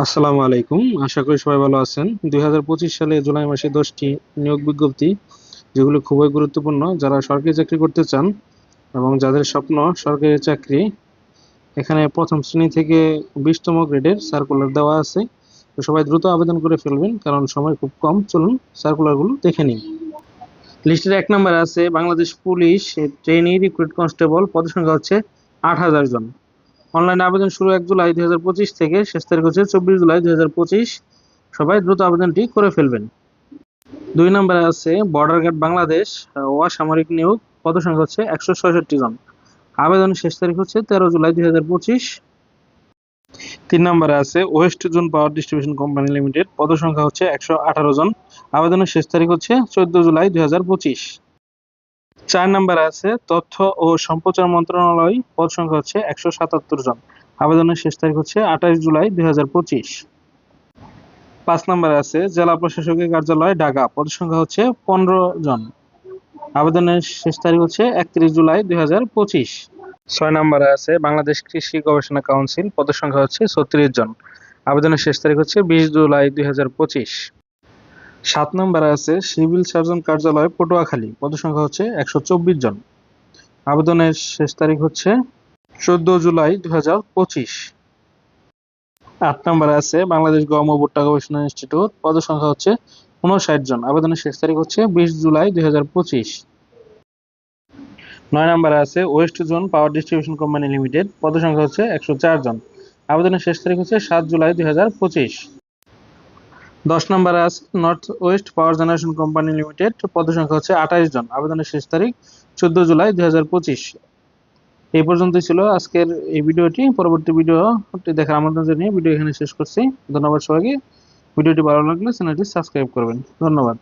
আসসালামু আলাইকুম। আশা করি সবাই ভালো আছেন। দুই হাজার পঁচিশ সালে জুলাই মাসে দশটি নিয়োগ বিজ্ঞপ্তি, যেগুলো খুবই গুরুত্বপূর্ণ। যারা সরকারি চাকরি করতে চান এবং যাদের স্বপ্ন সরকারি চাকরি, এখানে প্রথম শ্রেণি থেকে বিশতম গ্রেডের সার্কুলার দেওয়া আছে। তো সবাই দ্রুত আবেদন করে ফেলবেন, কারণ সময় খুব কম। চলুন সার্কুলারগুলো দেখে নিন লিস্টের এক নম্বরে আছে, Bangladesh police trainee recruit constable পদসংখ্যা হচ্ছে আট হাজার জন। অনলাইনে আবেদন শুরু এক জুলাই দুই হাজার পঁচিশ থেকে শেষ তারিখ হচ্ছে চব্বিশ জুলাই দুই হাজার পঁচিশ। সবাই দ্রুত আবেদনটি করে ফেলবেন। দুই নম্বরে আছে বর্ডার গার্ড বাংলাদেশ অসামরিক নিয়োগ, পদসংখ্যা হচ্ছে একশো ছয়ষট্টি জন। আবেদনের শেষ তারিখ হচ্ছে তেরো জুলাই দুই তিন নম্বরে আছে west zone power distribution company limited, পদসংখ্যা হচ্ছে একশো আঠারো জন। আবেদনের শেষ তারিখ হচ্ছে চোদ্দ জুলাই দুই চার নম্বরে আছে, তথ্য ও সম্প্রচার মন্ত্রণালয় পদ সংখ্যা হচ্ছে একশো সাতাত্তর জন। আবেদনের শেষ তারিখ হচ্ছে আঠাশ জুলাই দুই হাজার পঁচিশ। পাঁচ নম্বরে আছে, জেলা প্রশাসকের কার্যালয় ঢাকা, পদ সংখ্যা হচ্ছে পনেরো জন। আবেদনের শেষ তারিখ হচ্ছে একত্রিশ জুলাই দুই হাজার পঁচিশ। ছয় নম্বরে আছে, বাংলাদেশ কৃষি গবেষণা কাউন্সিল, পদের সংখ্যা হচ্ছে ছত্রিশ জন। আবেদনের শেষ তারিখ হচ্ছে বিশ জুলাই দুই হাজার পঁচিশ। সাত নম্বরে আছে সিভিল সার্জন কার্যালয় পটুয়াখালী। পদসংখ্যা হচ্ছে একশো চব্বিশ জন। আবেদনের শেষ তারিখ হচ্ছে চোদ্দ জুলাই দুই হাজার পঁচিশ। আট নম্বরে আছে বাংলাদেশ গম ও ভুট্টা গবেষণা ইনস্টিটিউট। পদসংখ্যা হচ্ছে উনষাট জন। আবেদনের শেষ তারিখ হচ্ছে বিশ জুলাই দুই হাজার পঁচিশ। নয় নম্বরে আছে west zone power distribution company limited. পদসংখ্যা হচ্ছে একশো চার জন। আবেদনের শেষ তারিখ হচ্ছে সাত জুলাই দুই হাজার পঁচিশ। দশ নম্বরে আছে north west power generation company limited পদসংখ্যা হচ্ছে আঠাইশ জন। আবেদনের শেষ তারিখ চোদ্দ জুলাই দুই হাজার পঁচিশ। এই পর্যন্তই ছিল আজকের এই ভিডিওটি। পরবর্তী ভিডিওটি দেখার আমন্ত্রণ জানিয়ে ভিডিও এখানে শেষ করছি। ধন্যবাদ সবাইকে। ভিডিওটি ভালো লাগলে চ্যানেলটি সাবস্ক্রাইব করবেন। ধন্যবাদ।